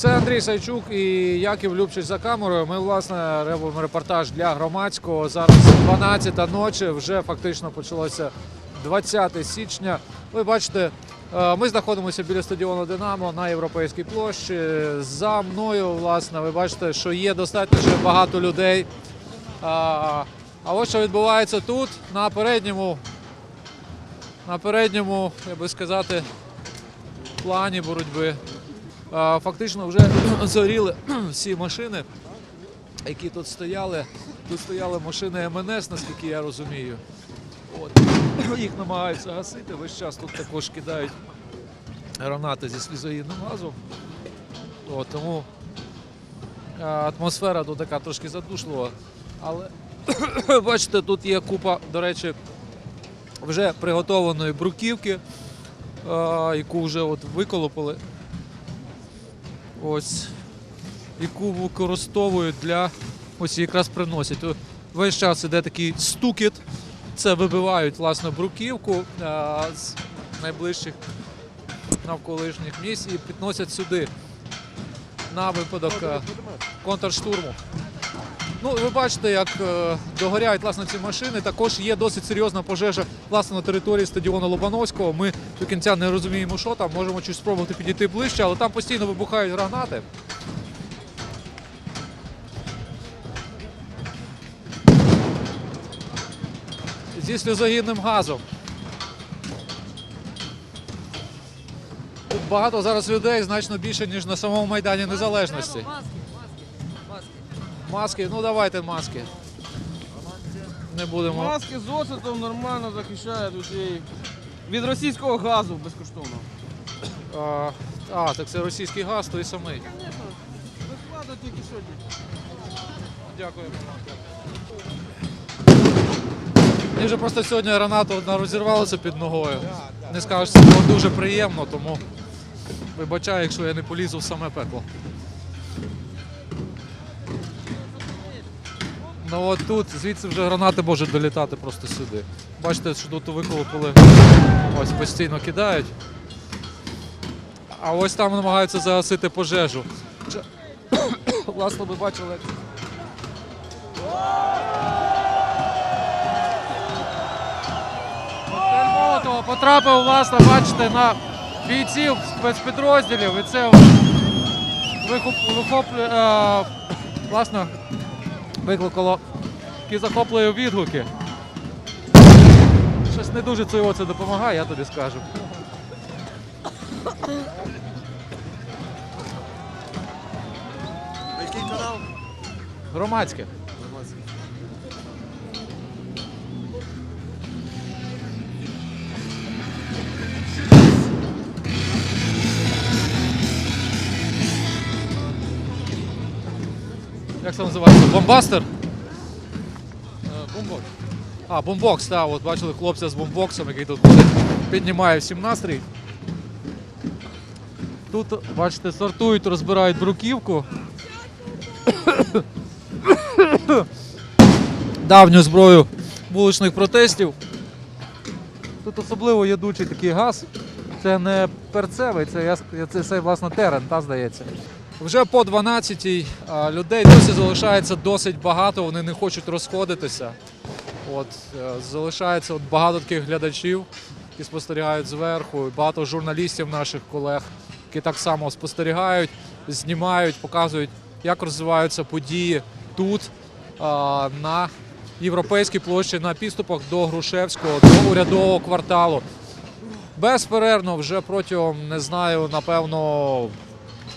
Це Андрій Сайчук і Яків Любчич за камерою. Ми власне робимо репортаж для громадського. Зараз 12-та ночі. Вже фактично почалося 20 січня. Ви бачите, е, ми знаходимося біля стадіону Динамо на європейській площі. За мною, власне, ви бачите, що є достатньо багато людей. А ось що відбувається тут на передньому, на передньому, я би сказати, плані боротьби. Фактично вже зоріли всі машини, які тут стояли. Тут стояли машини МНС, наскільки я розумію. От. Їх намагаються гасити. Весь час тут також кидають гранати зі слізоїдним газом. От, тому атмосфера тут така трошки задушлива. Але бачите, тут є купа, до речі, вже приготованої бруківки, яку вже от виколопили. Ось, яку використовують для. Ось якраз приносять. Весь час іде такий стукіт. Це вибивають власне бруківку а, з найближчих навколишніх місць і підносять сюди на випадок е, контрштурму. Ну, ви бачите, як е, догоряють власне ці машини. Також є досить серйозна пожежа власне на території стадіону Лобановського. Ми до кінця не розуміємо, що там. Можемо щось спробувати підійти ближче, але там постійно вибухають гранати. Зі сльозогінним газом. Тут багато зараз людей, значно більше, ніж на самому Майдані Незалежності. Маски, ну давайте маски. Не будемо. Маски з оцетом нормально захищають людей. Від російського газу безкоштовно. А, а, так це російський газ, той самий. Звісно, безплатно тільки сьогодні. Дякуємо. Мені вже просто сьогодні граната одна розірвалася під ногою. Не скажеш, це було дуже приємно, тому вибачаю, якщо я не полізу в саме пекло. Ну от тут, звідси вже гранати можуть долітати просто сюди. Бачите, що тут виколопили. Ось постійно кидають. А ось там намагаються загасити пожежу. Власне, ви бачили, Молотова потрапив, власне, бачите, на бійців спецпідрозділів. І це вихоплює, е, власне, викликало такі захопливі відгуки. Щось не дуже цього це допомагає, я тобі скажу. Який канал? Громадське. Як це називається? Бомбастер? Бомбок. А, бомбокс, так, от бачили хлопця з бомбоксом, який тут піднімає всім настрій. Тут, бачите, сортують, розбирають бруківку. Давню зброю вуличних протестів. Тут особливо ядучий такий газ. Це не перцевий, це, яск- це, це власне терен, та здається. Вже по 12-й людей досі залишається досить багато, вони не хочуть розходитися. От, е, залишається от багато таких глядачів, які спостерігають зверху, багато журналістів наших колег, які так само спостерігають, знімають, показують, як розвиваються події тут, на європейській площі, на підступах до Грушевського, до урядового кварталу. Безперервно, вже протягом, не знаю, напевно,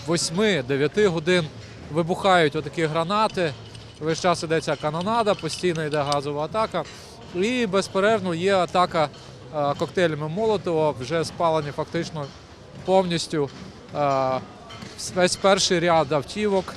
8-9 годин вибухають отакі гранати. Весь час йдеться канонада, постійно йде газова атака. І безперервно є атака е, коктейлями Молотова, вже спалені фактично повністю е, весь перший ряд автівок.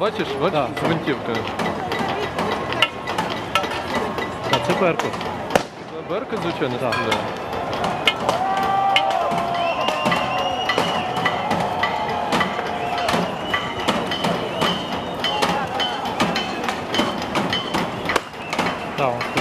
Бачиш, бачиш, з гвинтівкою. Так, це Беркут. Берка, звичайно, Так. стріляє. Так,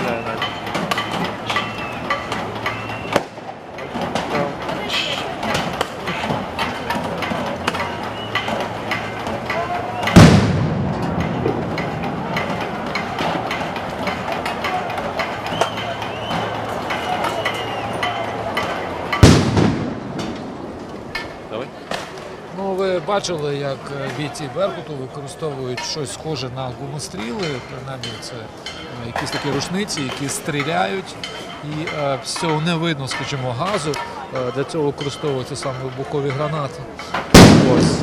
Ви бачили, як е, бійці Беркуту використовують щось схоже на гумостріли. Принаймні, це е, якісь такі рушниці, які стріляють, і е, з цього не видно, скажімо, газу. Для цього використовуються саме вибухові гранати. Ось.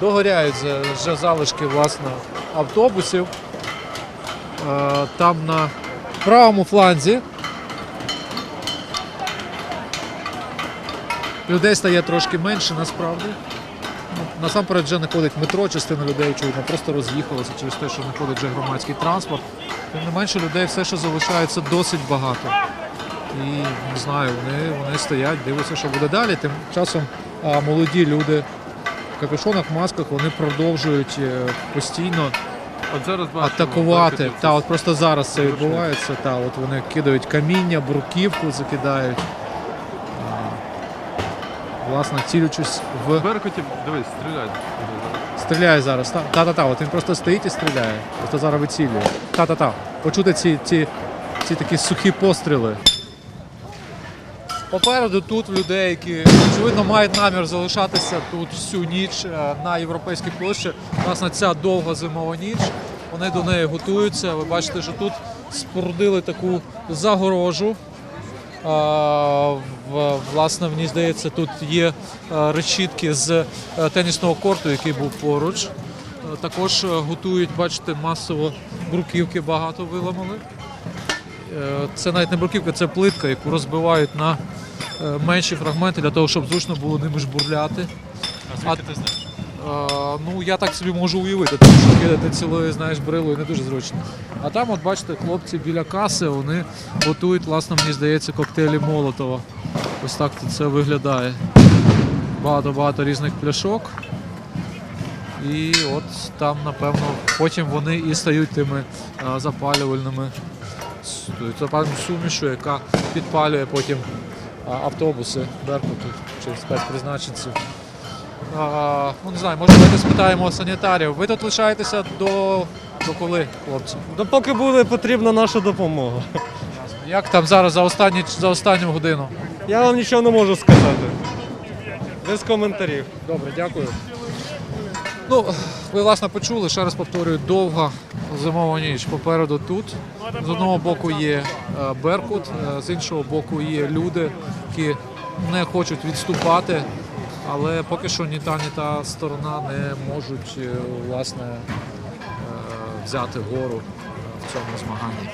Догоряють вже- залишки власне автобусів. Там на правому фланзі Людей стає трошки менше насправді. Ну, Насамперед вже не ходить метро, частина людей, очевидно, просто роз'їхалася через те, що не ходить вже громадський транспорт. Тим не менше людей все ще залишається досить багато. І не знаю, вони, вони стоять, дивляться, що буде далі. Тим часом а, молоді люди в капюшонах, масках, вони продовжують е, постійно От зараз атакувати. Та от просто зараз це відбувається. Та от вони кидають каміння, бруківку закидають. Власне, цілючись в Беркутів, дивись, стріляють. Стріляє зараз. Та- Та-та-та, от він просто стоїть і стріляє. Просто зараз вицілює. Та-та-та. Почути ці, ці, ці такі сухі постріли. Попереду тут людей, які очевидно мають намір залишатися тут всю ніч е, на європейській площі. Власне, ця довга зимова ніч. Вони до неї готуються. Ви бачите, що тут спорудили таку загорожу. В- Власне, мені здається, тут є е, решітки з е, тенісного корту, який був поруч. Е, Також готують, бачите, масово бруківки багато виламали. Це навіть не бруківка, це плитка, яку розбивають на менші фрагменти для того, щоб зручно було ними жбурляти. А ти знаєш? Ну, я так собі можу уявити, тому що кидати цілою, знаєш, брилою не дуже зручно. А там, от бачите, хлопці біля каси, вони готують, власне, мені здається, коктейлі Молотова. Ось так це виглядає. Багато-багато різних пляшок. І от там, напевно, потім вони і стають тими а, запалювальними с- сумішу, яка підпалює потім автобуси Беркуту чи спецпризначенців. А, ну не знаю, може давайте спитаємо санітарів. Ви тут лишаєтеся до, до коли, хлопці? Допоки буде потрібна наша допомога. Як там зараз за останні за останню годину? Я вам нічого не можу сказати. Без коментарів. Добре, дякую. Ну, ви власне почули, ще раз повторюю, довга зимова ніч попереду тут. З одного боку є е, Беркут, е, з іншого боку є люди, які не хочуть відступати, але поки що ні та, ні та сторона не можуть е, власне е, взяти гору е, в цьому змаганні.